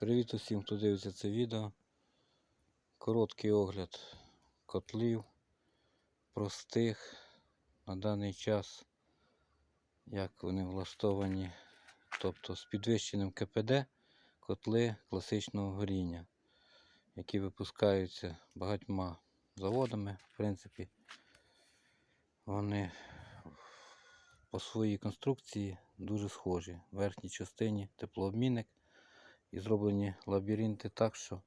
Привіт усім, хто дивиться це відео. Короткий огляд котлів простих на даний час, як вони влаштовані, тобто з підвищеним КПД котли класичного горіння, які випускаються багатьма заводами. В принципі, вони по своїй конструкції дуже схожі. В верхній частині теплообмінник і зроблені лабіринти так, що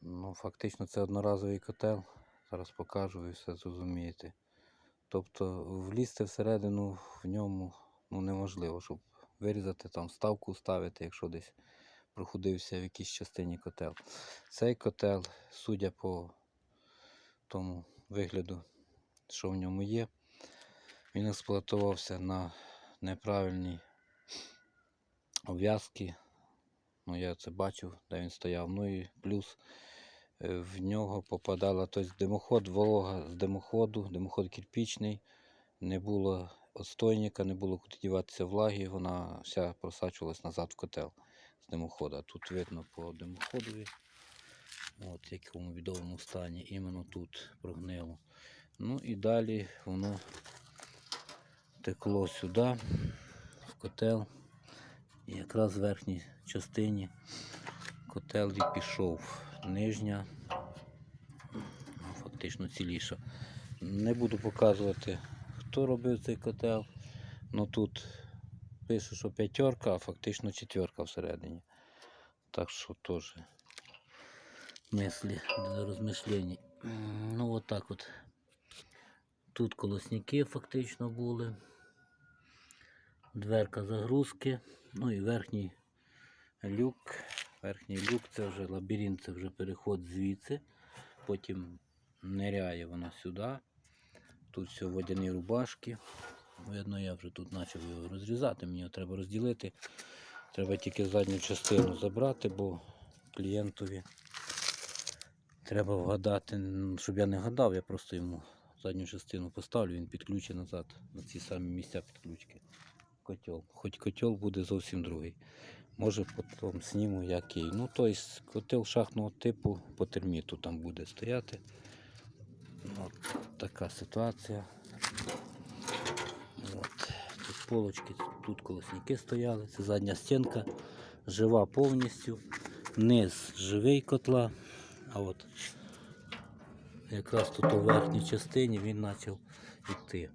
ну, фактично це одноразовий котел. Зараз покажу і все зрозумієте. Тобто влізти всередину в ньому ну, неможливо, щоб вирізати там ставку ставити, якщо десь проходився в якійсь частині котел. Цей котел, судя по тому вигляду, що в ньому є, він експлуатувався на неправильній обв'язки. Ну, я це бачив, де він стояв. Ну і плюс е, в нього попадала тобто димоход, волога з димоходу, димоход кирпічний, не було отстойника, не було куди діватися влаги, вона вся просачувалась назад в котел з димохода. Тут видно по димоходові, от якому відомому стані, іменно тут прогнило. Ну і далі воно текло сюди, в котел. І якраз в верхній частині котел пішов. Нижня, ну, фактично ціліша. Не буду показувати, хто робив цей котел. Ну тут пише, що п'ятерка, а фактично четверка всередині. Так що теж мислі для розмишлень. Ну от от. Тут колосники фактично були. Дверка загрузки. Ну і верхній люк. Верхній люк це вже лабіринт, це вже переход звідси. Потім ниряє вона сюди. Тут все водяні рубашки. Видно, я вже тут почав його розрізати, мені його треба розділити. Треба тільки задню частину забрати, бо клієнтові треба вгадати, щоб я не гадав, я просто йому задню частину поставлю, він підключить назад на ці самі місця підключки котел. Хоч котел буде зовсім другий. Може потім зніму який. Ну, тобто котел шахтного типу по терміту там буде стояти. От така ситуація. От. Тут полочки, тут колосники стояли, це задня стінка, жива повністю, низ живий котла, а от якраз тут у верхній частині він почав йти.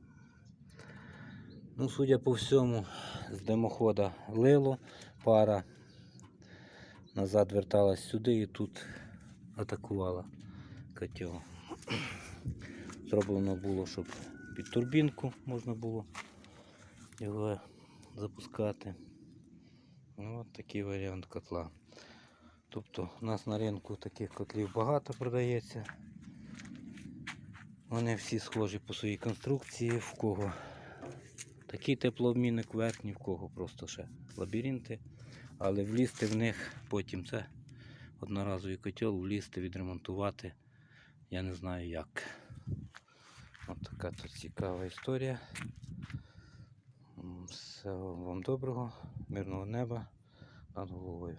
Ну, судя по всьому, з димохода лило, пара назад верталась сюди і тут атакувала котел. Зроблено було, щоб під турбінку можна було його запускати. Ну, от такий варіант котла. Тобто у нас на ринку таких котлів багато продається. Вони всі схожі по своїй конструкції, в кого такий теплообмінник верхній, в кого просто ще лабіринти. Але влізти в них потім це одноразовий котел, влізти, відремонтувати. Я не знаю як. Ось така тут цікава історія. Всього вам доброго, мирного неба над головою.